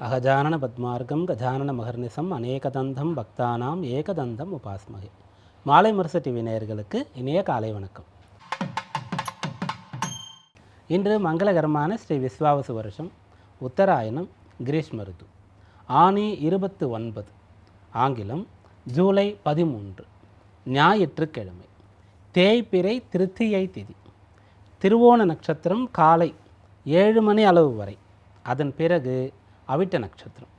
அகஜானன பத்மார்க்கம் கஜானன மகர்நிசம் அநேகதந்தம் பக்தானாம் ஏகதந்தம் உபாஸ்மகே. மாலை முரசு டிவி நேயர்களுக்கு இனிய காலை வணக்கம். இன்று மங்களகரமான ஸ்ரீ விஸ்வாவசு வருஷம் உத்தராயணம் கிரீஷ்ம ருது. ஆனி இருபத்து ஒன்பது ஆங்கிலம் ஜூலை பதிமூன்று ஞாயிற்றுக்கிழமை. தேய்பிறை திருத்தியை திதி. திருவோண நட்சத்திரம் காலை ஏழு மணி அளவு வரை. அதன் பிறகு அவிட்ட நட்சத்திரம்.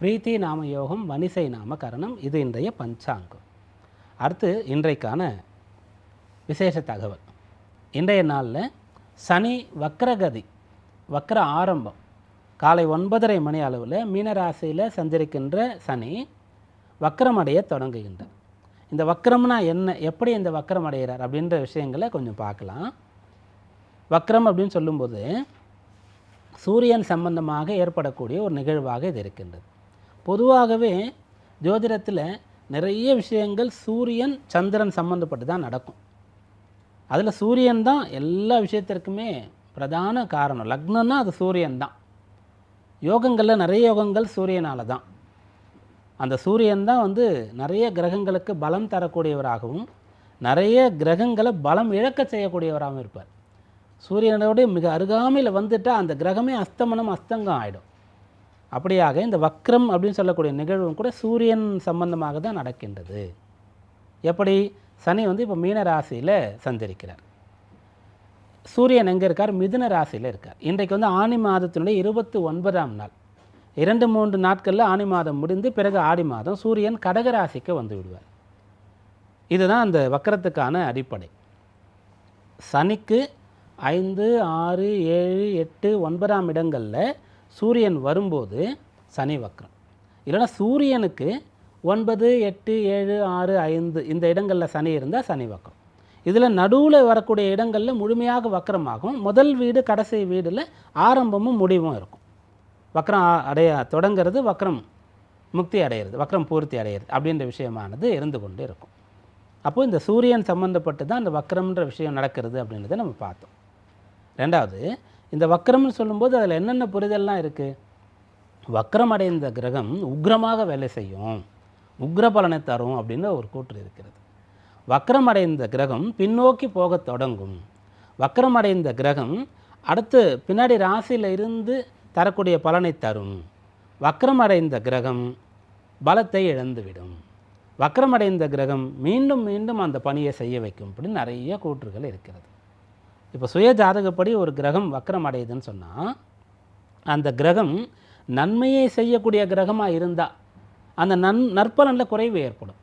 பிரீத்தி நாம யோகம் வனிசை நாம கரணம் இது இன்றைய பஞ்சாங்கம். அடுத்து இன்றைக்கான விசேஷ தகவல். இன்றைய நாளில் சனி வக்ரகதி வக்ர ஆரம்பம். காலை ஒன்பதரை மணி அளவில் மீனராசியில் சஞ்சரிக்கின்ற சனி வக்கரமடைய தொடங்குகின்றார். இந்த வக்கரம்னா என்ன எப்படி இந்த வக்கரம் அடைகிறார் அப்படின்ற விஷயங்களை கொஞ்சம் பார்க்கலாம். வக்கரம் அப்படின்னு சொல்லும்போது சூரியன் சம்பந்தமாக ஏற்படக்கூடிய ஒரு நிகழ்வாக இது இருக்கின்றது. பொதுவாகவே ஜோதிடத்தில் நிறைய விஷயங்கள் சூரியன் சந்திரன் சம்மந்தப்பட்டு தான் நடக்கும். அதில் சூரியன் தான் எல்லா விஷயத்திற்குமே பிரதான காரணம். லக்னம்னா அது சூரியன் தான். யோகங்களில் நிறைய யோகங்கள் சூரியனால தான். அந்த சூரியன் தான் வந்து நிறைய கிரகங்களுக்கு பலம் தரக்கூடியவராகவும் நிறைய கிரகங்களை பலம் இழக்க செய்யக்கூடியவராகவும் இருப்பார். சூரியனோடு மிக அருகாமையில் வந்துட்டால் அந்த கிரகமே அஸ்தமனம் அஸ்தங்கம் ஆகிடும் அப்படியாக இந்த வக்ரம் அப்படின்னு சொல்லக்கூடிய நிகழ்வும் கூட சூரியன் சம்பந்தமாக தான் நடக்கின்றது. எப்படி? சனி வந்து இப்போ மீன ராசியில் சஞ்சரிக்கிறார். சூரியன் எங்கே இருக்கார்? மிதுன ராசியில் இருக்கார். இன்றைக்கு வந்து ஆனி மாதத்தினுடைய இருபத்தி ஒன்பதாம் நாள். இரண்டு மூன்று நாட்களில் ஆனி மாதம் முடிந்து பிறகு ஆடி மாதம் சூரியன் கடக ராசிக்கு வந்து விடுவார். இதுதான் அந்த வக்கரத்துக்கான அடிப்படை. சனிக்கு ஐந்து ஆறு ஏழு எட்டு ஒன்பதாம் இடங்களில் சூரியன் வரும்போது சனி வக்ரம். இல்லைன்னா சூரியனுக்கு ஒன்பது எட்டு ஏழு ஆறு ஐந்து இந்த இடங்களில் சனி இருந்தால் சனி வக்ரம். இதில் நடுவில் வரக்கூடிய இடங்களில் முழுமையாக வக்கரமாகும் முதல் வீடு கடைசி வீடில் ஆரம்பமும் முடிவும் இருக்கும். வக்கரம் அடைய தொடங்கிறது வக்கரம் முக்தி அடையிறது வக்கரம் பூர்த்தி அடையிறது அப்படின்ற விஷயமானது இருந்து கொண்டு இருக்கும். அப்போது இந்த சூரியன் சம்மந்தப்பட்டு தான் அந்த வக்கரம்ன்ற விஷயம் நடக்கிறது அப்படின்றத நம்ம பார்த்தோம். ரெண்டாவது இந்த வக்ரம்னு சொல்லும்போது அதில் என்னென்ன புரிதல்லாம் இருக்குது வக்கரம் அடைந்த கிரகம் உக்ரமாக வேலை செய்யும். உக்ர பலனை தரும் அப்படின்னு ஒரு கூற்று இருக்கிறது. வக்கரம் அடைந்த கிரகம் பின்னோக்கி போகத் தொடங்கும். வக்கரம் அடைந்த கிரகம் அடுத்து பின்னாடி ராசியில் இருந்து தரக்கூடிய பலனை தரும். வக்ரம் அடைந்த கிரகம் பலத்தை இழந்துவிடும். வக்ரமடைந்த கிரகம் மீண்டும் மீண்டும் அந்த பணியை செய்ய வைக்கும் அப்படின்னு நிறைய கூற்றுகள் இருக்கிறது. இப்போ சுய ஜாதகப்படி ஒரு கிரகம் வக்கரம் அடையுதுன்னு சொன்னால் அந்த கிரகம் நன்மையை செய்யக்கூடிய கிரகமாக இருந்தால் அந்த நன் நற்பலனில் குறைவு ஏற்படும்.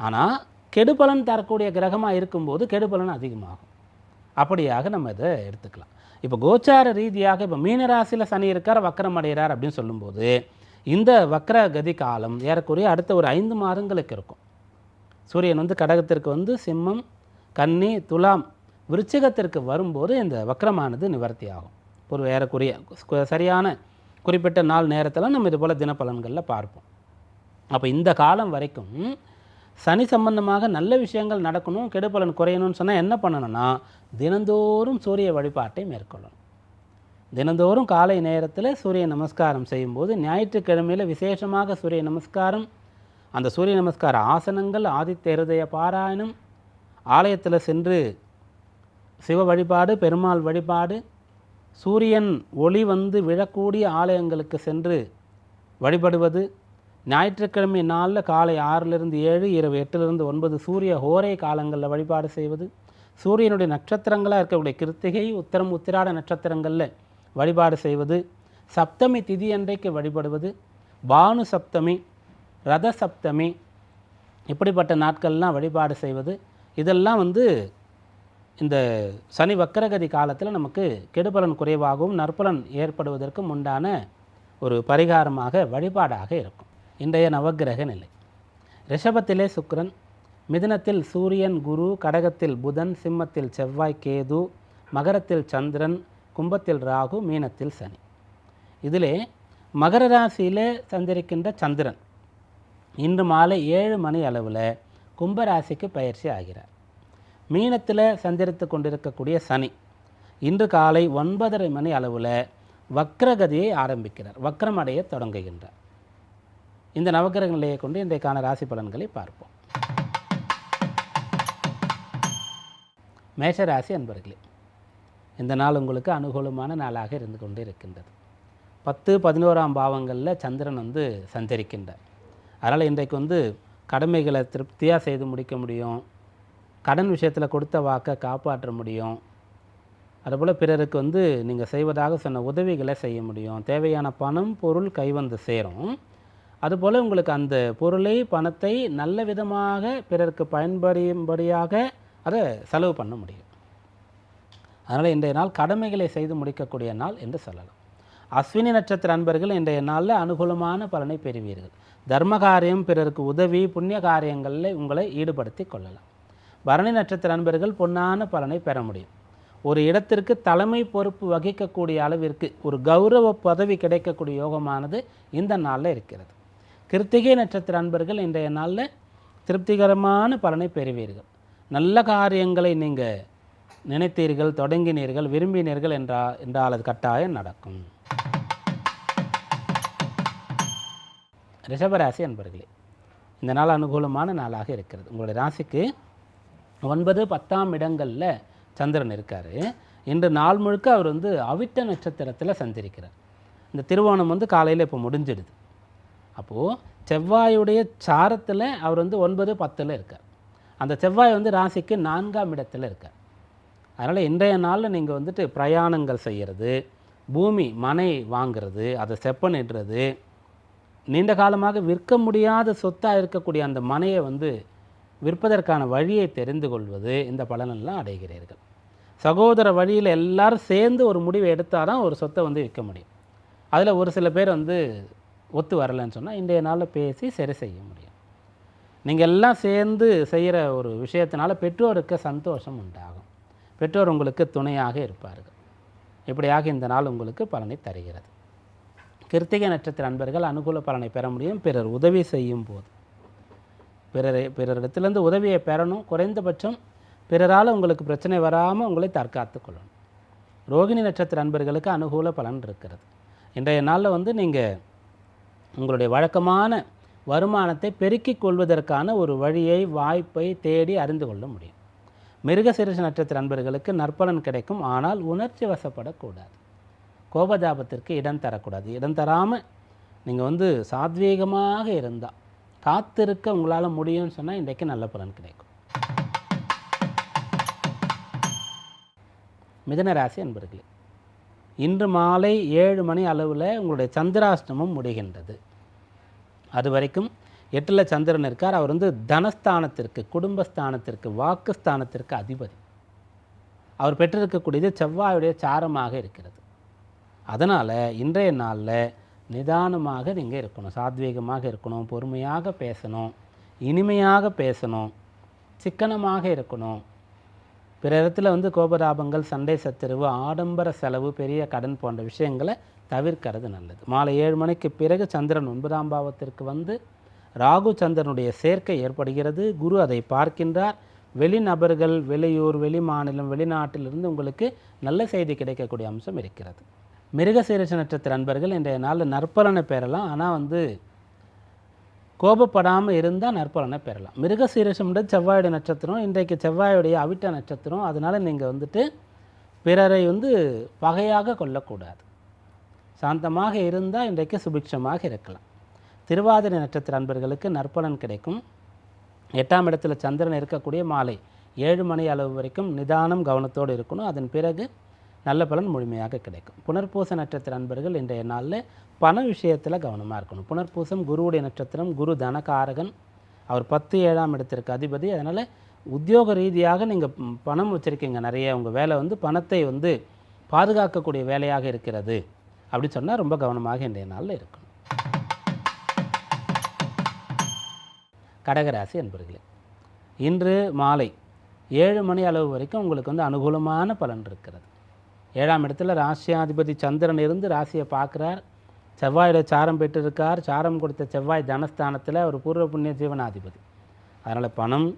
ஆனால் கெடுபலன் தரக்கூடிய கிரகமாக இருக்கும்போது கெடுபலன் அதிகமாகும். அப்படியாக நம்ம இதை எடுத்துக்கலாம். இப்போ கோச்சார ரீதியாக இப்போ மீனராசியில் சனி இருக்கார் வக்கரம் அடைகிறார் அப்படின்னு சொல்லும்போது இந்த வக்கர கதி காலம் ஏறக்குறைய அடுத்த ஒரு ஐந்து மாதங்களுக்கு இருக்கும். சூரியன் வந்து கடகத்திற்கு வந்து சிம்மம் கன்னி துலாம் விருச்சிகத்திற்கு வரும்போது இந்த வக்ரமானது நிவர்த்தி ஆகும் ஒரு வேறக்குரிய சரியான குறிப்பிட்ட நாள் நேரத்தில் நம்ம இது போல் தினப்பலன்களில் பார்ப்போம். அப்போ இந்த காலம் வரைக்கும் சனி சம்பந்தமாக நல்ல விஷயங்கள் நடக்கணும் கெடுபலன் குறையணும்னு சொன்னால் என்ன பண்ணணும்னா தினந்தோறும் சூரிய வழிபாட்டை மேற்கொள்ளணும். தினந்தோறும் காலை நேரத்தில் சூரிய நமஸ்காரம் செய்யும்போது ஞாயிற்றுக்கிழமையில் விசேஷமாக சூரிய நமஸ்காரம் அந்த சூரிய நமஸ்கார ஆசனங்கள் ஆதித்த இருதய பாராயணம் ஆலயத்தில் சென்று சிவ வழிபாடு பெருமாள் வழிபாடு சூரியன் ஒளி வந்து விழக்கூடிய ஆலயங்களுக்கு சென்று வழிபடுவது ஞாயிற்றுக்கிழமை நாளில் காலை ஆறிலிருந்து ஏழு இரவு எட்டிலிருந்து ஒன்பது சூரிய ஹோரை காலங்களில் வழிபாடு செய்வது சூரியனுடைய நட்சத்திரங்களாக இருக்கக்கூடிய கிருத்திகை உத்தரம் உத்திராட நட்சத்திரங்களில் வழிபாடு செய்வது சப்தமி திதி அன்றைக்கு வழிபடுவது பானு சப்தமி ரத சப்தமி இப்படிப்பட்ட நாட்கள்லாம் வழிபாடு செய்வது இதெல்லாம் வந்து இந்த சனி வக்கரகதி காலத்தில் நமக்கு கெடுபலன் குறைவாகவும் நற்பலன் ஏற்படுவதற்கும் உண்டான ஒரு பரிகாரமாக வழிபாடாக இருக்கும். இன்றைய நவக்கிரக நிலை. ரிஷபத்திலே சுக்கிரன் மிதுனத்தில் சூரியன் குரு கடகத்தில் புதன் சிம்மத்தில் செவ்வாய் கேது மகரத்தில் சந்திரன் கும்பத்தில் ராகு மீனத்தில் சனி. இதிலே மகர ராசியிலே சஞ்சரிக்கின்ற சந்திரன் இன்று மாலை ஏழு மணி அளவில் கும்பராசிக்கு பயிற்சி ஆகிறார். மீனத்தில் சந்திரித்து கொண்டிருக்கக்கூடிய சனி. இன்று காலை ஒன்பதரை மணி அளவில் வக்ரகதியை ஆரம்பிக்கிறார். வக்ரமடைய தொடங்குகின்றார். இந்த நவக்கிரக நிலையை கொண்டு இன்றைக்கான ராசி பலன்களை பார்ப்போம். மேஷராசி அன்பர்களே இந்த நாள் உங்களுக்கு அனுகூலமான நாளாக இருந்து கொண்டு இருக்கின்றது பத்து பதினோராம் பாவங்களில் சந்திரன் வந்து சஞ்சரிக்கின்றார். அதனால் இன்றைக்கு வந்து கடமைகளை திருப்தியாக செய்து முடிக்க முடியும். கடன் விஷயத்தில் கொடுத்த வாக்கை காப்பாற்ற முடியும். அதுபோல் பிறருக்கு வந்து நீங்கள் செய்வதாக சொன்ன உதவிகளை செய்ய முடியும். தேவையான பணம் பொருள் கைவந்து சேரும். அதுபோல் உங்களுக்கு அந்த பொருளை பணத்தை நல்ல விதமாக பிறருக்கு பயன்படும்படியாக அதை செலவு பண்ண முடியும். அதனால் இன்றைய நாள் கடமைகளை செய்து முடிக்கக்கூடிய நாள் என்று சொல்லலாம். அஸ்வினி நட்சத்திர அன்பர்கள் இன்றைய நாளில் அனுகூலமான பலனை பெறுவீர்கள். தர்ம காரியம் பிறருக்கு உதவி புண்ணிய காரியங்களில் உங்களை ஈடுபடுத்தி கொள்ளலாம். பரணி நட்சத்திர அன்பர்கள் பொன்னான பலனை பெற முடியும். ஒரு இடத்திற்கு தலைமை பொறுப்பு வகிக்கக்கூடிய அளவிற்கு ஒரு கௌரவ பதவி கிடைக்கக்கூடிய யோகமானது இந்த நாளில் இருக்கிறது. கிருத்திகை நட்சத்திர அன்பர்கள் இன்றைய நாளில் திருப்திகரமான பலனை பெறுவீர்கள். நல்ல காரியங்களை நீங்கள் நினைத்தீர்கள் தொடங்கினீர்கள் விரும்பினீர்கள் என்றா என்றால் அது கட்டாயம் நடக்கும். ரிஷபராசி அன்பர்களே இந்த நாள் அனுகூலமான நாளாக இருக்கிறது. உங்களுடைய ராசிக்கு ஒன்பது பத்தாம் இடங்களில் சந்திரன் இருக்கார். இன்று நாள் முழுக்க அவர் வந்து அவிட்ட நட்சத்திரத்தில் சந்திரிக்கிறார் இந்த திருவோணம் வந்து காலையில் இப்போ முடிஞ்சிடுது. அப்போது செவ்வாயுடைய சாரத்தில் அவர் வந்து ஒன்பது பத்தில் இருக்கார். அந்த செவ்வாய் வந்து ராசிக்கு நான்காம் இடத்தில் இருக்கார். அதனால் இன்றைய நாளில் நீங்கள் வந்துட்டு பிரயாணங்கள் செய்கிறது பூமி மனை வாங்கிறது அதை செப்பனிடுறது நீண்ட காலமாக விற்க முடியாத சொத்தாக இருக்கக்கூடிய அந்த மனையை வந்து விற்பதற்கான வழியை தெரிந்து கொள்வது இந்த பலனெல்லாம் அடைகிறீர்கள். சகோதர வழியில் எல்லாரும் சேர்ந்து ஒரு முடிவை எடுத்தால் தான் ஒரு சொத்தை வந்து விற்க முடியும். அதில் ஒரு சில பேர் வந்து ஒத்து வரலைன்னு சொன்னால் இன்றைய நாளில் பேசி சரி செய்ய முடியும். நீங்கள் எல்லாம் சேர்ந்து செய்கிற ஒரு விஷயத்தினால பெற்றோருக்கு சந்தோஷம் உண்டாகும். பெற்றோர் உங்களுக்கு துணையாக இருப்பார்கள். இப்படியாக இந்த நாள் உங்களுக்கு பலனை தருகிறது. கிருத்திகை நட்சத்திர அன்பர்கள் அனுகூல பலனை பெற முடியும். பிறர் உதவி செய்யும் போது பிறரை பிறரிடத்துலேருந்து உதவியை பெறணும். குறைந்தபட்சம் பிறரால் உங்களுக்கு பிரச்சனை வராமல் உங்களை தற்காத்து கொள்ளணும். ரோகிணி நட்சத்திர அன்பர்களுக்கு அனுகூல பலன் இருக்கிறது. இன்றைய நாளில் வந்து நீங்கள் உங்களுடைய வழக்கமான வருமானத்தை பெருக்கிக் கொள்வதற்கான ஒரு வழியை வாய்ப்பை தேடி அறிந்து கொள்ள முடியும். மிருகசிரிஷ நட்சத்திர அன்பர்களுக்கு நற்பலன் கிடைக்கும். ஆனால் உணர்ச்சி வசப்படக்கூடாது. கோபதாபத்திற்கு இடம் தரக்கூடாது. இடம் தராமல் நீங்கள் வந்து சாத்வீகமாக இருந்தால் காத்திருக்க உங்களால் முடியும்னு சொன்னால் இன்றைக்கு நல்ல பலன் கிடைக்கும். மிதன ராசி அன்பர்களே இன்று மாலை ஏழு மணி அளவில் உங்களுடைய சந்திராஷ்டமம் முடிகின்றது. அது வரைக்கும் எட்டில் சந்திரன் இருக்கார். அவர் வந்து தனஸ்தானத்திற்கு குடும்பஸ்தானத்திற்கு வாக்குஸ்தானத்திற்கு அதிபதி. அவர் பெற்றிருக்கக்கூடியது செவ்வாயுடைய சாரமாக இருக்கிறது. அதனால் இன்றைய நாளில் நிதானமாக நீங்கள் இருக்கணும். சாத்வீகமாக இருக்கணும். பொறுமையாக பேசணும். இனிமையாக பேசணும். சிக்கனமாக இருக்கணும். பிற இடத்துல வந்து கோபதாபங்கள் சண்டை சச்சரவு ஆடம்பர செலவு பெரிய கடன் போன்ற விஷயங்களை தவிர்க்கிறது நல்லது. மாலை ஏழு மணிக்கு பிறகு சந்திரன் ஒன்பதாம் பாவத்திற்கு வந்து ராகு சந்திரனுடைய சேர்க்கை ஏற்படுகிறது. குரு அதை பார்க்கின்றார். வெளிநபர்கள் வெளியூர் வெளி மாநிலம் வெளிநாட்டிலிருந்து உங்களுக்கு நல்ல செய்தி கிடைக்கக்கூடிய அம்சம் இருக்கிறது. மிருகசீரிஷ நட்சத்திர அன்பர்கள் இன்றைய நாளில் நற்பலனை பெறலாம். ஆனால் வந்து கோபப்படாமல் இருந்தால் நற்பலனை பெறலாம். மிருகசீரிஷம்ன்றது செவ்வாயுடைய நட்சத்திரம் இன்றைக்கு செவ்வாயுடைய அவிட்ட நட்சத்திரம். அதனால் நீங்கள் வந்துட்டு பிறரை வந்து பகையாக கொள்ளக்கூடாது சாந்தமாக இருந்தால் இன்றைக்கு சுபிக்ஷமாக இருக்கலாம். திருவாதிரை நட்சத்திர அன்பர்களுக்கு நற்பலன் கிடைக்கும். எட்டாம் இடத்துல சந்திரன் இருக்கக்கூடிய மாலை ஏழு மணி அளவு வரைக்கும் நிதானம் கவனத்தோடு இருக்கணும். அதன் பிறகு நல்ல பலன் முழுமையாக கிடைக்கும். புனர்பூச நட்சத்திர அன்பர்கள் இன்றைய நாளில் பண விஷயத்தில் கவனமாக இருக்கணும். புனர்பூசம் குருவுடைய நட்சத்திரம் குரு தனகாரகன் அவர் பத்து ஏழாம் இடத்திற்கு அதிபதி. அதனால் உத்தியோக ரீதியாக நீங்கள் பணம் வச்சுருக்கீங்க. நிறைய உங்கள் வேலை வந்து பணத்தை வந்து பாதுகாக்கக்கூடிய வேலையாக இருக்கிறது. அப்படி சொன்னால் ரொம்ப கவனமாக இன்றைய நாளில் இருக்கணும். கடகராசி அன்பர்களே இன்று மாலை ஏழு மணி அளவு வரைக்கும் உங்களுக்கு வந்து அனுகூலமான பலன் இருக்கிறது. ஏழாம் இடத்துல ராசியாதிபதி சந்திரன் இருந்து ராசியை பார்க்குறார். செவ்வாயோட சாரம் பெற்றிருக்கார். சாரம் கொடுத்த செவ்வாய் தனஸ்தானத்தில் ஒரு பூர்வ புண்ணிய ஜீவனாதிபதி. அதனால் பணம்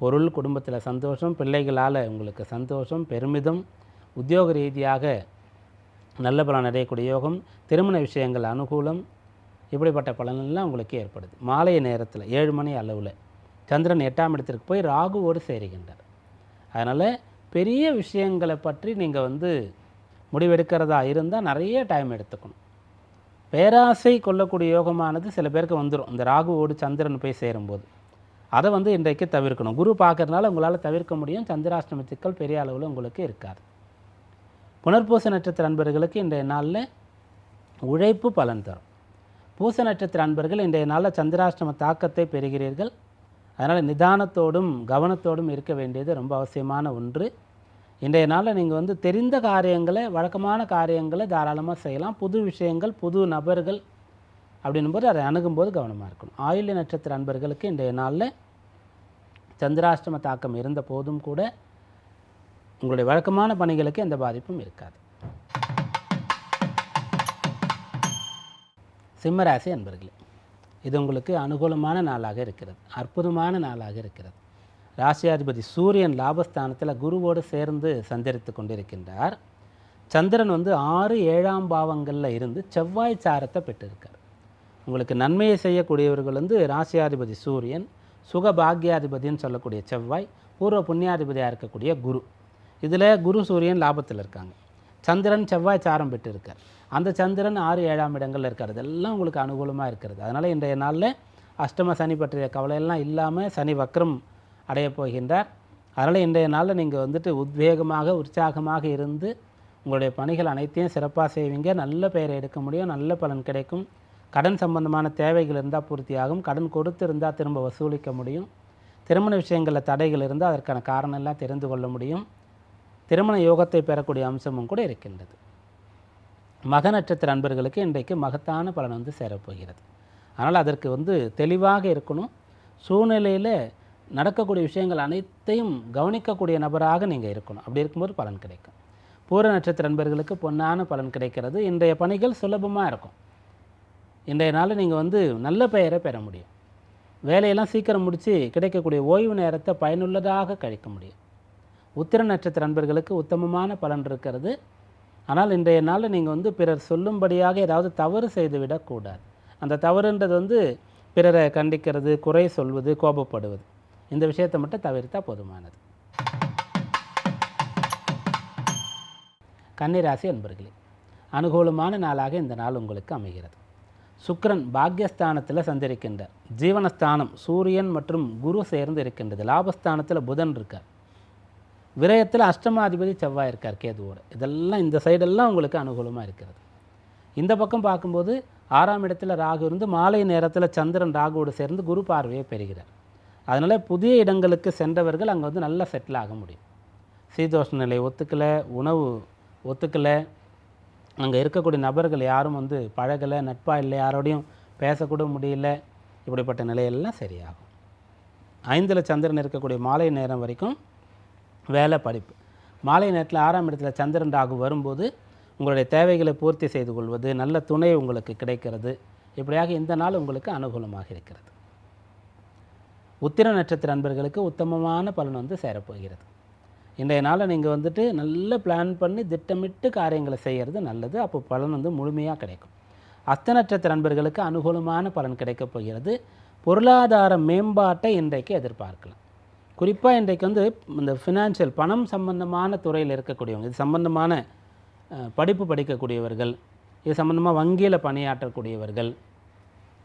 பொருள் குடும்பத்தில் சந்தோஷம் பிள்ளைகளால் உங்களுக்கு சந்தோஷம் பெருமிதம் உத்தியோக ரீதியாக நல்ல பலன் அடையக்கூடிய யோகம் திருமண விஷயங்கள் அனுகூலம் இப்படிப்பட்ட பலனெல்லாம் உங்களுக்கு ஏற்படுது. மாலை நேரத்தில் ஏழு மணி அளவில் சந்திரன் எட்டாம் இடத்திற்கு போய் ராகுவோடு சேருகின்றார். அதனால் பெரிய விஷயங்களை பற்றி நீங்கள் வந்து முடிவெடுக்கிறதா இருந்தால் நிறைய டைம் எடுத்துக்கணும். பேராசை கொள்ளக்கூடிய யோகமானது சில பேருக்கு வந்துடும் இந்த ராகுவோடு சந்திரன் போய் சேரும்போது. அதை வந்து இன்றைக்கு தவிர்க்கணும். குரு பார்க்குறதுனால உங்களால் தவிர்க்க முடியும். சந்திராஷ்டம சிக்கல் பெரிய அளவில் உங்களுக்கு இருக்காது. புனர்பூச நட்சத்திர அன்பர்களுக்கு இன்றைய நாளில் உழைப்பு பலன் தரும். பூச நட்சத்திர அன்பர்கள் இன்றைய நாளில் சந்திராஷ்டம தாக்கத்தை பெறுகிறீர்கள். அதனால் நிதானத்தோடும் கவனத்தோடும் இருக்க வேண்டியது ரொம்ப அவசியமான ஒன்று. இன்றைய நாளில் நீங்கள் வந்து தெரிந்த காரியங்களை வழக்கமான காரியங்களை தாராளமாக செய்யலாம். புது விஷயங்கள் புது நபர்கள் அப்படின்னும்போது அதை அணுகும்போது கவனமாக இருக்கணும். ஆயுள்ய நட்சத்திர அன்பர்களுக்கு இன்றைய நாளில் சந்திராஷ்டம தாக்கம் இருந்த போதும் கூட உங்களுடைய வழக்கமான பணிகளுக்கு எந்த பாதிப்பும் இருக்காது. சிம்மராசி அன்பர்களே இது உங்களுக்கு அனுகூலமான நாளாக இருக்கிறது அற்புதமான நாளாக இருக்கிறது. ராசியாதிபதி சூரியன் லாபஸ்தானத்தில் குருவோடு சேர்ந்து சஞ்சரித்து கொண்டிருக்கின்றார். சந்திரன் வந்து ஆறு ஏழாம் பாவங்களில் இருந்து செவ்வாய் சாரத்தை பெற்றிருக்கார். உங்களுக்கு நன்மையை செய்யக்கூடியவர்கள் வந்து ராசியாதிபதி சூரியன் சுகபாகியாதிபதின்னு சொல்லக்கூடிய செவ்வாய் பூர்வ புண்ணியாதிபதியாக இருக்கக்கூடிய குரு. இதில் குரு சூரியன் லாபத்தில் இருக்காங்க. சந்திரன் செவ்வாய் சாரம் பெற்று இருக்கார் அந்த சந்திரன் ஆறு ஏழாம் இடங்களில் இருக்கார். இதெல்லாம் உங்களுக்கு அனுகூலமாக இருக்கிறது. அதனால் இன்றைய நாளில் அஷ்டம சனி பற்றிய கவலையெல்லாம் இல்லாமல் சனி வக்ரம் அடையப் போகின்றார். அதனால் இன்றைய நாளில் நீங்கள் வந்துட்டு உத்வேகமாக உற்சாகமாக இருந்து உங்களுடைய பணிகள் அனைத்தையும் சிறப்பாக செய்வீங்க. நல்ல பெயரை எடுக்க முடியும். நல்ல பலன் கிடைக்கும். கடன் சம்பந்தமான தேவைகள் இருந்தால் பூர்த்தியாகும். கடன் கொடுத்து இருந்தால் திரும்ப வசூலிக்க முடியும். திருமண விஷயங்களில் தடைகள் இருந்தால் அதற்கான காரணம் எல்லாம் தெரிந்து கொள்ள முடியும். திருமண யோகத்தை பெறக்கூடிய அம்சமும் கூட இருக்கின்றது. மக நட்சத்திர அன்பர்களுக்கு இன்றைக்கு மகத்தான பலன் வந்து சேரப்போகிறது. அதனால் அதற்கு வந்து தெளிவாக இருக்கணும். சூழ்நிலையில் நடக்கக்கூடிய விஷயங்கள் அனைத்தையும் கவனிக்கக்கூடிய நபராக நீங்கள் இருக்கணும். அப்படி இருக்கும்போது பலன் கிடைக்கும். பூர நட்சத்திர நண்பர்களுக்கு பொன்னான பலன் கிடைக்கிறது. இன்றைய பணிகள் சுலபமாக இருக்கும். இன்றைய நாளில் நீங்கள் வந்து நல்ல பெயரை பெற முடியும். வேலையெல்லாம் சீக்கிரம் முடித்து கிடைக்கக்கூடிய ஓய்வு நேரத்தை பயனுள்ளதாக கழிக்க முடியும். உத்திர நட்சத்திர நண்பர்களுக்கு உத்தமமான பலன் இருக்கிறது. ஆனால் இன்றைய நாளில் நீங்கள் வந்து பிறர் சொல்லும்படியாக ஏதாவது தவறு செய்து விடக்கூடாது அந்த தவறுன்றது வந்து பிறரை கண்டிக்கிறது குறை சொல்வது கோபப்படுவது. இந்த விஷயத்தை மட்டும் தவிர்த்தால் போதுமானது. கன்னிராசி அன்பர்களே அனுகூலமான நாளாக இந்த நாள் உங்களுக்கு அமைகிறது. சுக்கரன் பாக்யஸ்தானத்தில் சந்திருக்கின்றார். ஜீவனஸ்தானம் சூரியன் மற்றும் குரு சேர்ந்து இருக்கின்றது. லாபஸ்தானத்தில் புதன் இருக்கார். விரயத்தில் அஷ்டமாதிபதி செவ்வாய் இருக்கார் கேதுவோடு. இதெல்லாம் இந்த சைடெல்லாம் உங்களுக்கு அனுகூலமாக இருக்கிறது. இந்த பக்கம் பார்க்கும்போது ஆறாம் இடத்தில் ராகு இருந்து மாலை நேரத்தில் சந்திரன் ராகுவோடு சேர்ந்து குரு பார்வையை பெறுகிறார். அதனால் புதிய இடங்களுக்கு சென்றவர்கள் அங்கே வந்து நல்லா செட்டில் ஆக முடியும். சீதோஷ்ண நிலை ஒத்துக்கலை உணவு ஒத்துக்கலை அங்கே இருக்கக்கூடிய நபர்கள் யாரும் வந்து பழகலை நட்பாக இல்லை யாரோடையும் பேசக்கூட முடியல இப்படிப்பட்ட நிலையெல்லாம் சரியாகும். ஐந்தில் சந்திரன் இருக்கக்கூடிய மாலை நேரம் வரைக்கும் வேலை படிப்பு. மாலை நேரத்தில் ஆறாம் இடத்துல சந்திரன் ராகு வரும்போது உங்களுடைய தேவைகளை பூர்த்தி செய்து கொள்வது நல்ல துணை உங்களுக்கு கிடைக்கிறது இப்படியாக இந்த நாள் உங்களுக்கு அனுகூலமாக இருக்கிறது. உத்திர நட்சத்திர அன்பர்களுக்கு உத்தமமான பலன் வந்து சேரப்போகிறது. இன்றைய நாளில் நீங்கள் வந்துட்டு நல்ல பிளான் பண்ணி திட்டமிட்டு காரியங்களை செய்கிறது நல்லது. அப்போ பலன் வந்து முழுமையாக கிடைக்கும். அஸ்த நட்சத்திர அன்பர்களுக்கு அனுகூலமான பலன் கிடைக்கப் போகிறது. பொருளாதார மேம்பாட்டை இன்றைக்கு எதிர்பார்க்கலாம். குறிப்பாக இன்றைக்கு வந்து இந்த ஃபினான்ஷியல் பணம் சம்பந்தமான துறையில் இருக்கக்கூடியவங்க இது சம்பந்தமான படிப்பு படிக்கக்கூடியவர்கள் இது சம்பந்தமாக வங்கியில் பணியாற்றக்கூடியவர்கள்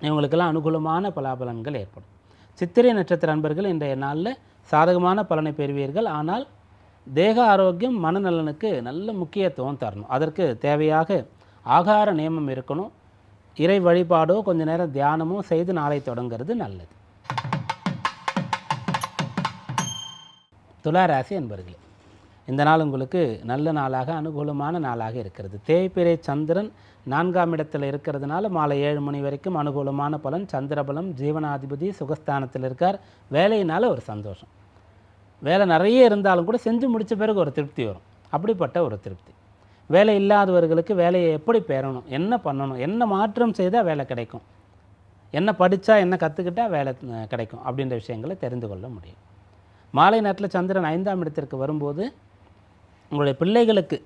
இவங்களுக்கெல்லாம் அனுகூலமான பலாபலன்கள் ஏற்படும். சித்திரை நட்சத்திர அன்பர்கள் இன்றைய நாளில் சாதகமான பலனை பெறுவீர்கள். ஆனால் தேக ஆரோக்கியம் மனநலனுக்கு நல்ல முக்கியத்துவம் தரணும். அதற்கு தேவையாக ஆகார நியமம் இருக்கணும். இறை வழிபாடோ கொஞ்ச நேரம் தியானமோ செய்து நாளை தொடங்குறது நல்லது. துளாராசி என்பர்களே இந்த நாள் உங்களுக்கு நல்ல நாளாக அனுகூலமான நாளாக இருக்கிறது. தேய்பிரை சந்திரன் நான்காம் இடத்தில் இருக்கிறதுனால மாலை ஏழு மணி வரைக்கும் அனுகூலமான பலன் சந்திரபலம் ஜீவனாதிபதி சுகஸ்தானத்தில் இருக்கார். வேலையினால் ஒரு சந்தோஷம். வேலை நிறைய இருந்தாலும் கூட செஞ்சு முடித்த பிறகு ஒரு திருப்தி வரும். அப்படிப்பட்ட ஒரு திருப்தி. வேலை இல்லாதவர்களுக்கு வேலையை எப்படி பெறணும்? என்ன பண்ணணும்? என்ன மாற்றம் செய்தால் வேலை கிடைக்கும்? என்ன படித்தா என்ன கற்றுக்கிட்டா வேலை கிடைக்கும்? அப்படின்ற விஷயங்களை தெரிந்து கொள்ள முடியும். மாலை நேரத்தில் சந்திரன் ஐந்தாம் இடத்திற்கு வரும்போது உங்களுடைய பிள்ளைகளுக்கு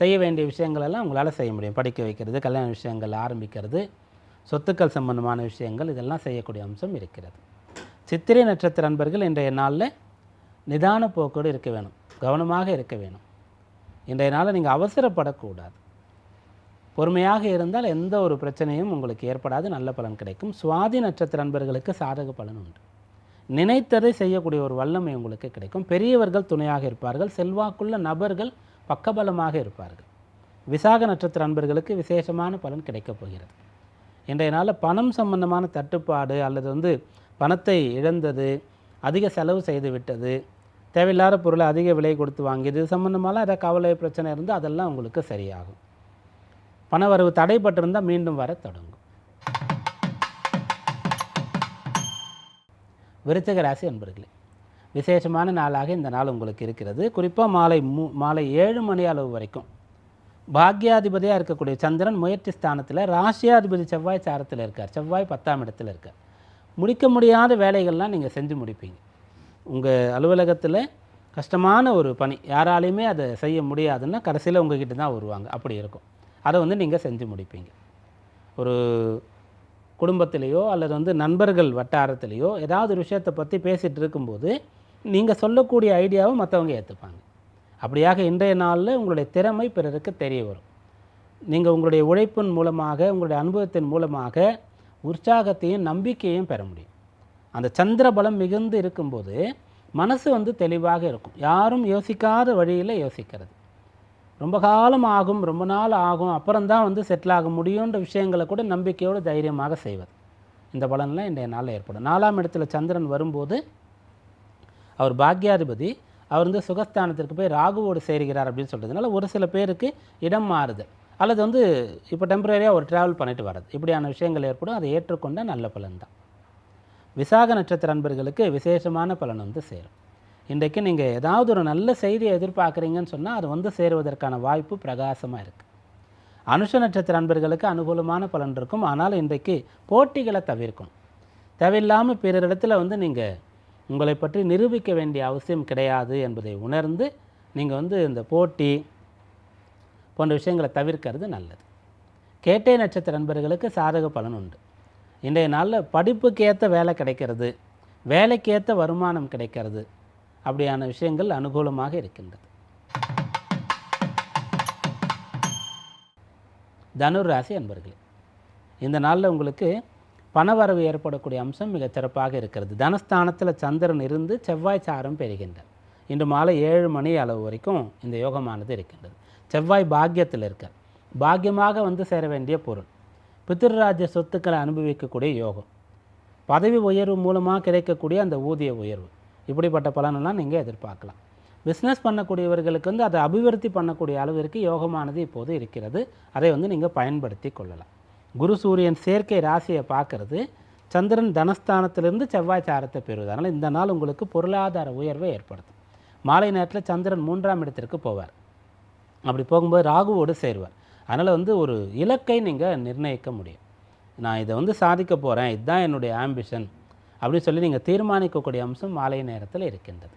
செய்ய வேண்டிய விஷயங்களெல்லாம் உங்களால் செய்ய முடியும். படிக்க வைக்கிறது கல்யாண விஷயங்கள் ஆரம்பிக்கிறது சொத்துக்கள் சம்பந்தமான விஷயங்கள் இதெல்லாம் செய்யக்கூடிய அம்சம் இருக்கிறது. சித்திரை நட்சத்திர அன்பர்கள் இன்றைய நாளில் நிதான போக்கோடு இருக்க வேணும் கவனமாக இருக்க வேணும். இன்றைய நாளில் நீங்கள் அவசரப்படக்கூடாது. பொறுமையாக இருந்தால் எந்த ஒரு பிரச்சனையும் உங்களுக்கு ஏற்படாது நல்ல பலன் கிடைக்கும். சுவாதி நட்சத்திர அன்பர்களுக்கு சாதக பலன் உண்டு. நினைத்ததை செய்யக்கூடிய ஒரு வல்லமை உங்களுக்கு கிடைக்கும். பெரியவர்கள் துணையாக இருப்பார்கள். செல்வாக்குள்ள நபர்கள் பக்கபலமாக இருப்பார்கள். விசாக நட்சத்திர அன்பர்களுக்கு விசேஷமான பலன் கிடைக்கப் போகிறது. இன்றைய நாளில் பணம் சம்பந்தமான தட்டுப்பாடு அல்லது வந்து பணத்தை இழந்தது அதிக செலவு செய்து விட்டது தேவையில்லாத பொருளை அதிக விலை கொடுத்து வாங்கியது இது சம்பந்தமாலாம் ஏதாவது கவலை பிரச்சனை இருந்தால் அதெல்லாம் உங்களுக்கு சரியாகும். பணவரவு தடைப்பட்டிருந்தால் மீண்டும் வர தொடங்கும். விருச்சக ராசி அன்பர்களே விசேஷமான நாளாக இந்த நாள் உங்களுக்கு இருக்கிறது. குறிப்பாக மாலை மூ மாலை ஏழு மணி அளவு வரைக்கும். பாக்யாதிபதியாக இருக்கக்கூடிய சந்திரன் முயற்சி ஸ்தானத்தில் ராசியாதிபதி செவ்வாய் சாரத்தில் இருக்கார். செவ்வாய் பத்தாம் இடத்துல இருக்கார். முடிக்க முடியாத வேலைகள்லாம் நீங்கள் செஞ்சு முடிப்பீங்க. உங்கள் அலுவலகத்தில் கஷ்டமான ஒரு பணி யாராலையுமே அதை செய்ய முடியாதுன்னா கடைசியில் உங்ககிட்ட தான் வருவாங்க. அப்படி இருக்கும். அதை வந்து நீங்கள் செஞ்சு முடிப்பீங்க. ஒரு குடும்பத்திலேயோ அல்லது வந்து நண்பர்கள் வட்டாரத்திலேயோ ஏதாவது ஒரு விஷயத்தை பற்றி பேசிகிட்டு இருக்கும்போது நீங்கள் சொல்லக்கூடிய ஐடியாவை மற்றவங்க ஏற்றுப்பாங்க அப்படியாக இன்றைய நாளில் உங்களுடைய திறமை பிறருக்கு தெரிய வரும். நீங்கள் உங்களுடைய உழைப்பின் மூலமாக உங்களுடைய அனுபவத்தின் மூலமாக உற்சாகத்தையும் நம்பிக்கையும் பெற முடியும். அந்த சந்திர பலம் மிகுந்து இருக்கும்போது மனசு வந்து தெளிவாக இருக்கும். யாரும் யோசிக்காத வழியில் யோசிக்கிறது. ரொம்ப காலம் ஆகும் ரொம்ப நாள் ஆகும் அப்புறம்தான் வந்து செட்டில் ஆக முடியுன்ற விஷயங்களை கூட நம்பிக்கையோடு தைரியமாக செய்வது. இந்த பலன்லாம் இன்றைய நாளில் ஏற்படும். நாலாம் இடத்துல சந்திரன் வரும்போது அவர் பாக்யாதிபதி அவர் வந்து சுகஸ்தானத்திற்கு போய் ராகுவோடு சேருகிறார் அப்படின்னு சொல்கிறதுனால ஒரு சில பேருக்கு இடம் மாறுது. அல்லது வந்து இப்போ டெம்பரரியாக ஒரு ட்ராவல் பண்ணிட்டு வர்றது. இப்படியான விஷயங்கள் ஏற்படும். அதை ஏற்றுக்கொண்ட நல்ல பலன் தான் விசாக நட்சத்திர அன்பர்களுக்கு விசேஷமான பலன் வந்து சேரும். இன்றைக்கு நீங்கள் ஏதாவது ஒரு நல்ல செய்தியை எதிர்பார்க்குறீங்கன்னு சொன்னால் அது வந்து சேருவதற்கான வாய்ப்பு பிரகாசமாக இருக்குது அனுஷ நட்சத்திர அன்பர்களுக்கு அனுகூலமான பலன் இருக்கும். ஆனால் இன்றைக்கு போட்டிகளை தவிர்க்கணும் தேவையில்லாமல் பிறரிடத்தில் வந்து நீங்கள் உங்களை பற்றி நிரூபிக்க வேண்டிய அவசியம் கிடையாது என்பதை உணர்ந்து நீங்கள் வந்து இந்த போட்டி போன்ற விஷயங்களை தவிர்க்கிறது நல்லது. கேட்டை நட்சத்திர நண்பர்களுக்கு சாதக பலன் உண்டு. இன்றைய நாளில் படிப்புக்கேற்ற வேலை கிடைக்கிறது. வேலைக்கேற்ற வருமானம் கிடைக்கிறது. அப்படியான விஷயங்கள் அனுகூலமாக இருக்கின்றது. தனுர் ராசி அன்பர்களே இந்த நாளில் உங்களுக்கு பணவரவு ஏற்படக்கூடிய அம்சம் மிக சிறப்பாக இருக்கிறது. தனஸ்தானத்தில் சந்திரன் இருந்து செவ்வாய் சாரம் பெறுகின்றார். இன்று மாலை ஏழு மணி அளவு வரைக்கும் இந்த யோகமானது இருக்கின்றது. செவ்வாய் பாக்கியத்தில் இருக்கார். பாக்கியமாக வந்து சேர வேண்டிய பொருள் பித்திருராஜ சொத்துக்களை அனுபவிக்கக்கூடிய யோகம் பதவி உயர்வு மூலமாக கிடைக்கக்கூடிய அந்த ஊதிய உயர்வு இப்படிப்பட்ட பலனெல்லாம் நீங்கள் எதிர்பார்க்கலாம். பிஸ்னஸ் பண்ணக்கூடியவர்களுக்கு வந்து அதை அபிவிருத்தி பண்ணக்கூடிய அளவிற்கு யோகமானது இப்போது இருக்கிறது. அதை வந்து நீங்கள் பயன்படுத்தி கொள்ளலாம். குரு சூரியன் சேர்க்கை ராசியை பார்க்கறது. சந்திரன் தனஸ்தானத்திலிருந்து செவ்வாய் சாரத்தை பெறுவது. அதனால் இந்த நாள் உங்களுக்கு பொருளாதார உயர்வை ஏற்படுத்தும். மாலை நேரத்தில் சந்திரன் மூன்றாம் இடத்திற்கு போவார். அப்படி போகும்போது ராகுவோடு சேருவார். அதனால் வந்து ஒரு இலக்கை நீங்கள் நிர்ணயிக்க முடியும். நான் இதை வந்து சாதிக்க போகிறேன் இதுதான் என்னுடைய ஆம்பிஷன் அப்படின்னு சொல்லி நீங்கள் தீர்மானிக்கக்கூடிய அம்சம் மாலை நேரத்தில் இருக்கின்றது.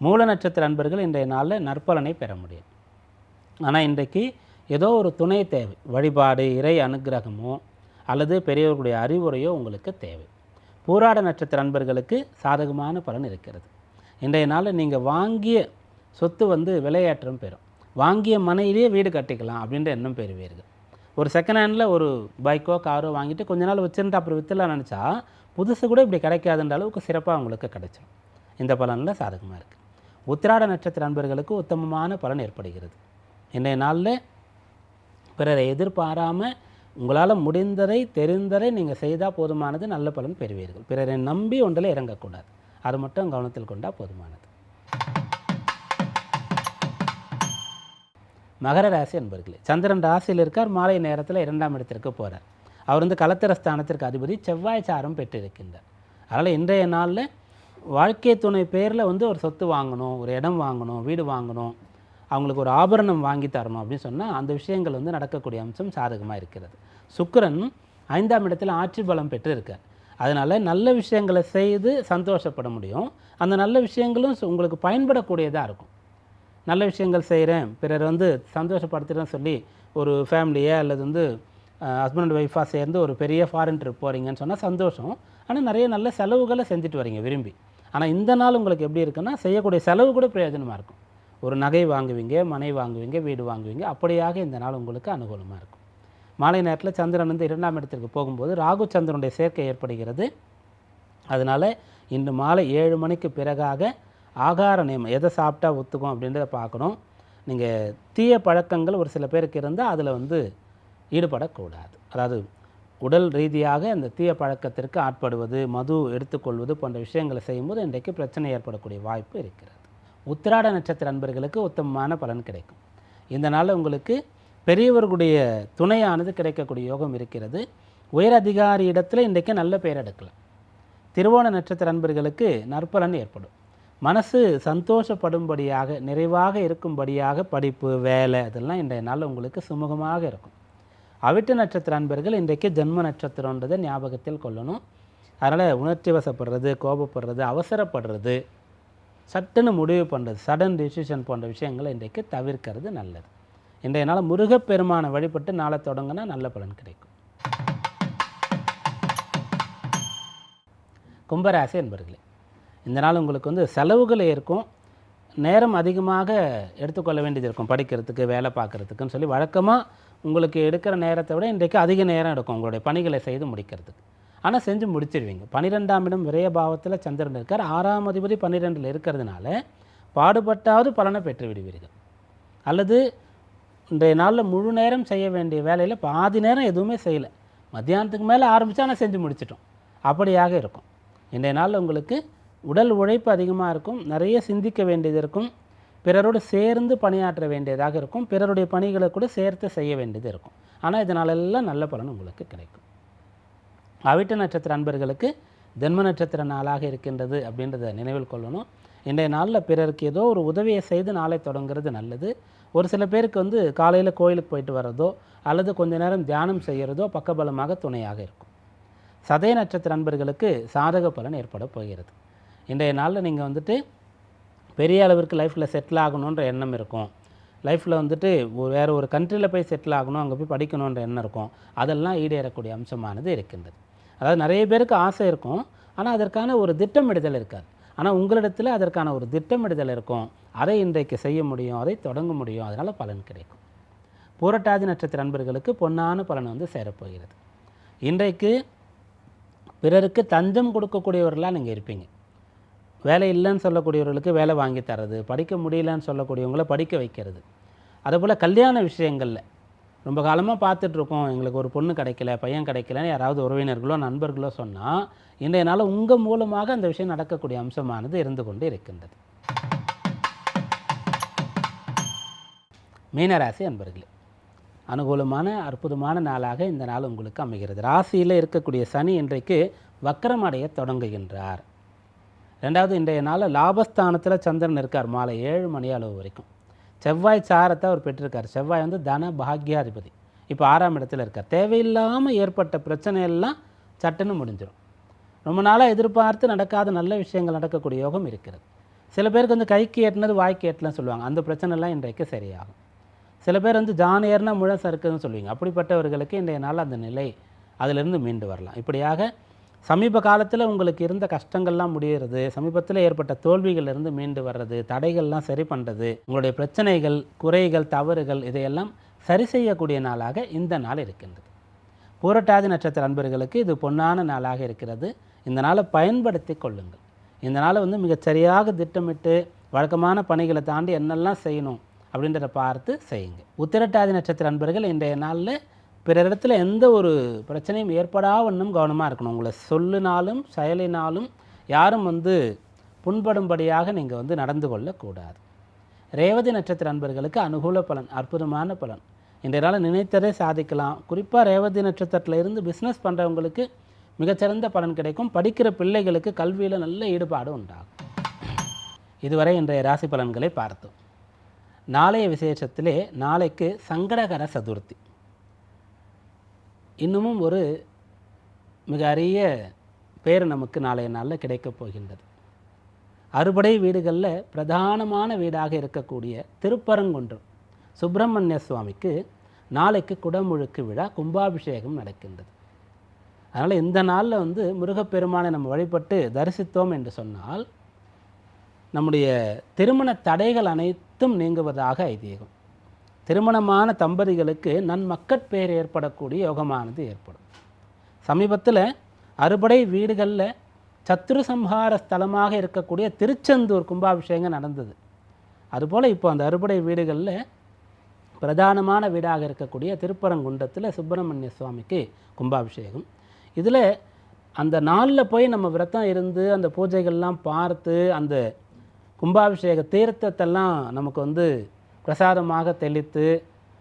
மூல நட்சத்திர அன்பர்கள் இன்றைய நாளில் நற்பலனை பெற முடியும். ஆனால் இன்றைக்கு ஏதோ ஒரு துணை தேவை. வழிபாடு இறை அனுக்கிரகமோ அல்லது பெரியவர்களுடைய அறிவுரையோ உங்களுக்கு தேவை. பூராட நட்சத்திர அன்பர்களுக்கு சாதகமான பலன் இருக்கிறது. இன்றைய நாளில் நீங்கள் வாங்கிய சொத்து வந்து விலையேற்றம் பெறும். வாங்கிய மனையிலேயே வீடு கட்டிக்கலாம் அப்படின்ற எண்ணம் பெறுவீர்கள். ஒரு செகண்ட் ஹேண்டில் ஒரு பைக்கோ காரோ வாங்கிட்டு கொஞ்ச நாள் வச்சுருந்துட்டு அப்புறம் விற்றுலாம் நினச்சா புதுசு கூட இப்படி கிடைக்காதுன்ற அளவுக்கு சிறப்பாக உங்களுக்கு கிடைச்சிடும் இந்த பலனில் சாதகமாக இருக்குது உத்திராட நட்சத்திர அன்பர்களுக்கு உத்தமமான பலன் ஏற்படுகிறது. இன்றைய நாளில் பிறரை எதிர்பாராமல் உங்களால் முடிந்ததை தெரிந்ததை நீங்கள் செய்தால் போதுமானது நல்ல பலன் பெறுவீர்கள். பிறரை நம்பி ஒன்றில் இறங்கக்கூடாது. அது மட்டும் கவனத்தில் கொண்டால் போதுமானது. மகர ராசி என்பர்களே சந்திரன் ராசியில் இருக்கார் மாலை நேரத்தில் இரண்டாம் இடத்திற்கு போகிறார் அவர் வந்து கலத்திர ஸ்தானத்திற்கு அதிபதி செவ்வாய் சாரம் பெற்றிருக்கின்றார். அதனால் இன்றைய நாளில் வாழ்க்கை துணை பேரில் வந்து ஒரு சொத்து வாங்கணும் ஒரு இடம் வாங்கணும் வீடு வாங்கணும் அவங்களுக்கு ஒரு ஆபரணம் வாங்கி தரணும் அப்படின்னு சொன்னால் அந்த விஷயங்கள் வந்து நடக்கக்கூடிய அம்சம் சாதகமாக இருக்கிறது. சுக்கரன் ஐந்தாம் இடத்தில் ஆட்சி பலம் பெற்று இருக்கார் அதனால் நல்ல விஷயங்களை செய்து சந்தோஷப்பட முடியும். அந்த நல்ல விஷயங்களும் உங்களுக்கு பயன்படக்கூடியதாக இருக்கும். நல்ல விஷயங்கள் செய்கிறேன் பிறர் வந்து சந்தோஷப்படுத்துகிறேன்னு சொல்லி ஒரு ஃபேமிலியை அல்லது வந்து ஹஸ்பண்ட் அண்ட் ஒய்ஃபாக சேர்ந்து ஒரு பெரிய ஃபாரின் ட்ரிப் போகிறீங்கன்னு சொன்னால் சந்தோஷம். ஆனால் நிறைய நல்ல செலவுகளை செஞ்சுட்டு வரீங்க விரும்பி. ஆனால் இந்த நாள் உங்களுக்கு எப்படி இருக்குன்னா செய்யக்கூடிய செலவு கூட பிரயோஜனமாக இருக்கும். ஒரு நகை வாங்குவீங்க மனை வாங்குவீங்க வீடு வாங்குவீங்க அப்படியாக இந்த நாள் உங்களுக்கு அனுகூலமாக இருக்கும். மாலை நேரத்தில் சந்திரன் வந்து இரண்டாம் இடத்திற்கு போகும்போது ராகு சந்திரனுடைய சேர்க்கை ஏற்படுகிறது. அதனால் இன்று மாலை ஏழு மணிக்கு பிறகாக ஆகார நியமம் எதை சாப்பிட்டா ஒத்துக்கும் அப்படின்றத பார்க்கணும். நீங்கள் தீய பழக்கங்கள் ஒரு சில பேருக்கு இருந்தால் அதில் வந்து ஈடுபடக்கூடாது. அதாவது உடல் ரீதியாக அந்த தீய பழக்கத்திற்கு ஆட்படுவது மது எடுத்துக்கொள்வது போன்ற விஷயங்களை செய்யும்போது இன்றைக்கு பிரச்சனை ஏற்படக்கூடிய வாய்ப்பு இருக்கிறது. உத்திராட நட்சத்திர அன்பர்களுக்கு உத்தமமான பலன் கிடைக்கும். இந்த உங்களுக்கு பெரியவர்களுடைய துணையானது கிடைக்கக்கூடிய யோகம் இருக்கிறது. உயர் அதிகாரி இடத்துல இன்றைக்கு நல்ல பெயர் எடுக்கலாம் திருவோண நட்சத்திர அன்பர்களுக்கு நற்பலன் ஏற்படும். மனசு சந்தோஷப்படும்படியாக நிறைவாக இருக்கும்படியாக படிப்பு வேலை அதெல்லாம் இன்றைய நாள் உங்களுக்கு சுமூகமாக இருக்கும். அவிட்ட நட்சத்திர அன்பர்கள் இன்றைக்கு ஜென்ம நட்சத்திரன்றதை ஞாபகத்தில் கொள்ளணும். அதனால் உணர்ச்சி வசப்படுறது கோபப்படுறது அவசரப்படுறது சட்டுன்னு முடிவு பண்ணுறது சடன் டிசிஷன் போன்ற விஷயங்களை இன்றைக்கு தவிர்க்கிறது நல்லது. இன்றைய நாள் முருகப்பெருமானை வழிபட்டு நாளை தொடங்கினா நல்ல பலன் கிடைக்கும். கும்பராசி என்பர்களே இந்த நாள் உங்களுக்கு வந்து செலவுகள் இருக்கும் நேரம் அதிகமாக எடுத்துக்கொள்ள வேண்டியது இருக்கும். படிக்கிறதுக்கு வேலை பார்க்குறதுக்குன்னு சொல்லி வழக்கமாக உங்களுக்கு எடுக்கிற நேரத்தை விட இன்றைக்கு அதிக நேரம் எடுக்கும் உங்களுடைய பணிகளை செய்து முடிக்கிறதுக்கு. ஆனால் செஞ்சு முடிச்சிடுவீங்க பன்னிரெண்டாம் இடம் விரய பாவத்தில் சந்திரன் இருக்கார். ஆறாம் அதிபதி பன்னிரெண்டில் இருக்கிறதுனால பாடுபட்டாவது பலனை பெற்று விடுவீர்கள். அல்லது இன்றைய நாளில் முழு நேரம் செய்ய வேண்டிய வேலையில் பாதி நேரம் எதுவுமே செய்யலை. மத்தியானத்துக்கு மேலே ஆரம்பித்தா ஆனால் செஞ்சு முடிச்சிட்டோம். அப்படியாக இருக்கும். இன்றைய நாளில் உங்களுக்கு உடல் உழைப்பு அதிகமாக இருக்கும் நிறைய சிந்திக்க வேண்டியது இருக்கும் பிறரோடு சேர்ந்து பணியாற்ற வேண்டியதாக இருக்கும் பிறருடைய பணிகளை கூட சேர்த்து செய்ய வேண்டியது இருக்கும். ஆனால் இதனாலெல்லாம் நல்ல பலன் உங்களுக்கு கிடைக்கும். அவிட்ட நட்சத்திர அன்பர்களுக்கு ஜென்ம நட்சத்திர நாளாக இருக்கின்றது அப்படின்றத நினைவில் கொள்ளணும். இன்றைய நாளில் பிறருக்கு ஏதோ ஒரு உதவியை செய்து நாளை தொடங்குறது நல்லது. ஒரு சில பேருக்கு வந்து காலையில் கோயிலுக்கு போயிட்டு வர்றதோ அல்லது கொஞ்ச நேரம் தியானம் செய்கிறதோ பக்கபலமாக துணையாக இருக்கும். சதய நட்சத்திர அன்பர்களுக்கு சாதக பலன் ஏற்பட போகிறது. இன்றைய நாளில் நீங்கள் வந்துட்டு பெரிய அளவிற்கு லைஃப்பில் செட்டில் ஆகணுன்ற எண்ணம் இருக்கும். லைஃப்பில் வந்துட்டு ஒரு வேறு ஒரு கண்ட்ரியில் போய் செட்டில் ஆகணும் அங்கே போய் படிக்கணுன்ற எண்ணம் இருக்கும். அதெல்லாம் ஈடேறக்கூடிய அம்சமானது இருக்கின்றது. அதாவது நிறைய பேருக்கு ஆசை இருக்கும். ஆனால் அதற்கான ஒரு திட்டமிடுதல் இருக்காது. ஆனால் உங்களிடத்தில் அதற்கான ஒரு திட்டமிடுதல் இருக்கும். அதை இன்றைக்கு செய்ய முடியும் அதை தொடங்க முடியும். அதனால் பலன் கிடைக்கும். பூரட்டாதி நட்சத்திர நண்பர்களுக்கு பொன்னான பலன் வந்து சேரப்போகிறது. இன்றைக்கு பிறருக்கு தஞ்சம் கொடுக்கக்கூடியவர்களாக நீங்கள் இருப்பீங்க. வேலை இல்லைன்னு சொல்லக்கூடியவர்களுக்கு வேலை வாங்கி தரது படிக்க முடியலன்னு சொல்லக்கூடியவங்களை படிக்க வைக்கிறது. அதுபோல் கல்யாண விஷயங்களில் ரொம்ப காலமாக பார்த்துட்ருக்கோம். எங்களுக்கு ஒரு பொண்ணு கிடைக்கல பையன் கிடைக்கலன்னு யாராவது உறவினர்களோ நண்பர்களோ சொன்னால் இன்றைய நாள் உங்கள் மூலமாக அந்த விஷயம் நடக்கக்கூடிய அம்சமானது இருந்து கொண்டு இருக்கின்றது. மீனராசி அன்பர்களே அனுகூலமான அற்புதமான நாளாக இந்த நாள் உங்களுக்கு அமைகிறது. ராசியில் இருக்கக்கூடிய சனி இன்றைக்கு வக்கரமடைய தொடங்குகின்றார். ரெண்டாவது இன்றைய நாளில் லாபஸ்தானத்தில் சந்திரன் இருக்கார் மாலை ஏழு மணி அளவு வரைக்கும். செவ்வாய் சாரத்தை அவர் பெற்றிருக்கார். செவ்வாய் வந்து தன பாக்யாதிபதி. இப்போ ஆறாம் இடத்துல இருக்கார். தேவையில்லாமல் ஏற்பட்ட பிரச்சனையெல்லாம் சட்டுன்னு முடிஞ்சிடும் ரொம்ப நாளாக எதிர்பார்த்து நடக்காத நல்ல விஷயங்கள் நடக்கக்கூடிய யோகம் இருக்கிறது. சில பேருக்கு வந்து கைக்கு ஏட்டினது வாய்க்கு எட்டலன்னு சொல்லுவாங்க. அந்த பிரச்சனைலாம் இன்றைக்கு சரியாகும். சில பேர் வந்து ஜான் ஏறினா முழு சறுக்குதுன்னு சொல்லுவீங்க. அப்படிப்பட்டவர்களுக்கு இன்றைய நாள் அந்த நிலை அதிலிருந்து மீண்டு வரலாம். இப்படியாக சமீப காலத்தில் உங்களுக்கு இருந்த கஷ்டங்கள்லாம் முடிகிறது சமீபத்தில் ஏற்பட்ட தோல்விகளிலிருந்து மீண்டு வர்றது தடைகள்லாம் சரி பண்ணுறது உங்களுடைய பிரச்சனைகள் குறைகள் தவறுகள் இதையெல்லாம் சரி செய்யக்கூடிய நாளாக இந்த நாள் இருக்கின்றது. பூரட்டாதி நட்சத்திர அன்பர்களுக்கு இது பொன்னான நாளாக இருக்கிறது. இந்த நாளை பயன்படுத்தி கொள்ளுங்கள். இந்த நாளை வந்து மிகச்சரியாக திட்டமிட்டு வழக்கமான பணிகளை தாண்டி என்னெல்லாம் செய்யணும் அப்படின்றத பார்த்து செய்யுங்க உத்திரட்டாதி நட்சத்திர அன்பர்கள் இன்றைய நாளில் பிற இடத்துல எந்த ஒரு பிரச்சனையும் ஏற்படா வண்ணம் கவனமாக இருக்கணும். உங்களை சொல்லினாலும் செயலினாலும் யாரும் வந்து புண்படும்படியாக நீங்கள் வந்து நடந்து கொள்ளக்கூடாது. ரேவதி நட்சத்திர அன்பர்களுக்கு அனுகூல பலன் அற்புதமான பலன். இன்றைய நாள் நினைத்ததை சாதிக்கலாம். குறிப்பாக ரேவதி நட்சத்திரத்தில் இருந்து பிஸ்னஸ் பண்ணுறவங்களுக்கு மிகச்சிறந்த பலன் கிடைக்கும். படிக்கிற பிள்ளைகளுக்கு கல்வியில் நல்ல ஈடுபாடு உண்டாகும். இதுவரை இன்றைய ராசி பலன்களை பார்த்தோம். நாளைய விசேஷத்திலே நாளைக்கு சங்கடகர சதுர்த்தி. இன்னமும் ஒரு மிக அரிய பேர் நமக்கு நாளைய நாளில் கிடைக்கப் போகின்றது. அறுபடை வீடுகளில் பிரதானமான வீடாக இருக்கக்கூடிய திருப்பரங்குன்றம் சுப்பிரமணிய சுவாமிக்கு நாளைக்கு குடமுழுக்கு விழா கும்பாபிஷேகம் நடக்கின்றது. அதனால் இந்த நாளில் வந்து முருகப்பெருமானை நம்ம வழிபட்டு தரிசித்தோம் என்று சொன்னால் நம்முடைய திருமண தடைகள் அனைத்தும் நீங்குவதாக ஐதீகம். திருமணமான தம்பதிகளுக்கு நன்மக்கட்பேர் ஏற்படக்கூடிய யோகமானது ஏற்படும். சமீபத்தில் அறுபடை வீடுகளில் சத்ரு சம்ஹார ஸ்தலமாக இருக்கக்கூடிய திருச்செந்தூர் கும்பாபிஷேகம் நடந்தது. அதுபோல் இப்போ அந்த அறுபடை வீடுகளில் பிரதானமான வீடாக இருக்கக்கூடிய திருப்பரங்குன்றத்தில் சுப்பிரமணிய சுவாமிக்கு கும்பாபிஷேகம். இதில் அந்த நாளில் போய் நம்ம விரதம் இருந்து அந்த பூஜைகள்லாம் பார்த்து அந்த கும்பாபிஷேக தீர்த்தத்தெல்லாம் நமக்கு வந்து பிரசாதமாக தெளித்து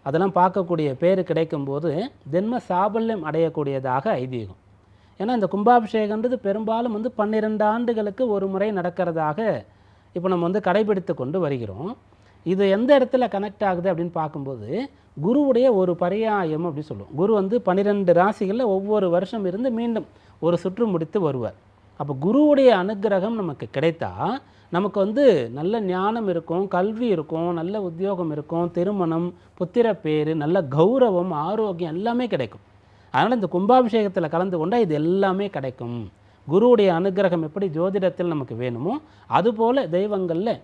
அதெல்லாம் பார்க்கக்கூடிய பேர் கிடைக்கும்போது ஜென்ம சாபல்யம் அடையக்கூடியதாக ஐதீகம். ஏன்னா இந்த கும்பாபிஷேகன்றது பெரும்பாலும் வந்து பன்னிரெண்டு ஆண்டுகளுக்கு ஒரு முறை நடக்கிறதாக இப்போ நம்ம வந்து கடைபிடித்து கொண்டு வருகிறோம். இது எந்த இடத்துல கனெக்ட் ஆகுது அப்படின்னு பார்க்கும்போது குருவுடைய ஒரு பரியாயம் அப்படின்னு சொல்லுவோம். குரு வந்து பன்னிரெண்டு ராசிகளில் ஒவ்வொரு வருஷம் இருந்து மீண்டும் ஒரு சுற்று முடித்து வருவார். அப்போ குருவுடைய அனுக்கிரகம் நமக்கு கிடைத்தா நமக்கு வந்து நல்ல ஞானம் இருக்கும் கல்வி இருக்கும் நல்ல உத்தியோகம் இருக்கும் திருமணம் புத்திர பேர் நல்ல கௌரவம் ஆரோக்கியம் எல்லாமே கிடைக்கும். அதனால் இந்த கும்பாபிஷேகத்தில் கலந்து கொண்டால் இது எல்லாமே கிடைக்கும். குருவுடைய அனுக்கிரகம் எப்படி ஜோதிடத்தில் நமக்கு வேணுமோ அதுபோல் தெய்வங்களில்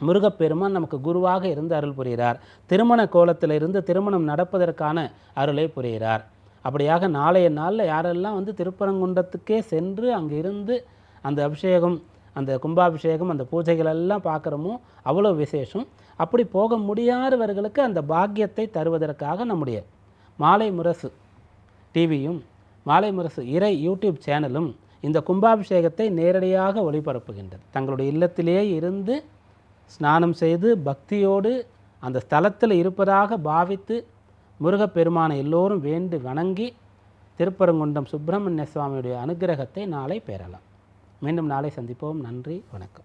முருகப்பெருமான் நமக்கு குருவாக இருந்து அருள் புரிகிறார். திருமண கோலத்தில் இருந்து திருமணம் நடப்பதற்கான அருளை புரிகிறார். அப்படியாக நாளைய நாளில் யாரெல்லாம் வந்து திருப்பரங்குன்றத்துக்கே சென்று அங்கே இருந்து அந்த அபிஷேகம் அந்த கும்பாபிஷேகம் அந்த பூஜைகள் எல்லாம் பார்க்குறோமோ அவ்வளோ விசேஷம். அப்படி போக முடியாதவர்களுக்கு அந்த பாக்கியத்தை தருவதற்காக நம்முடைய மாலை முரசு டிவியும் மாலை முரசு இறை யூடியூப் சேனலும் இந்த கும்பாபிஷேகத்தை நேரடியாக ஒளிபரப்புகின்றது. தங்களுடைய இல்லத்திலேயே இருந்து ஸ்நானம் செய்து பக்தியோடு அந்த ஸ்தலத்தில் இருப்பதாக பாவித்து முருகப்பெருமானை எல்லோரும் வேண்டு வணங்கி திருப்பரங்குன்றம் சுப்பிரமணிய சுவாமியுடைய அனுக்கிரகத்தை நாளை பெறலாம். மீண்டும் நாளை சந்திப்போம். நன்றி. வணக்கம்.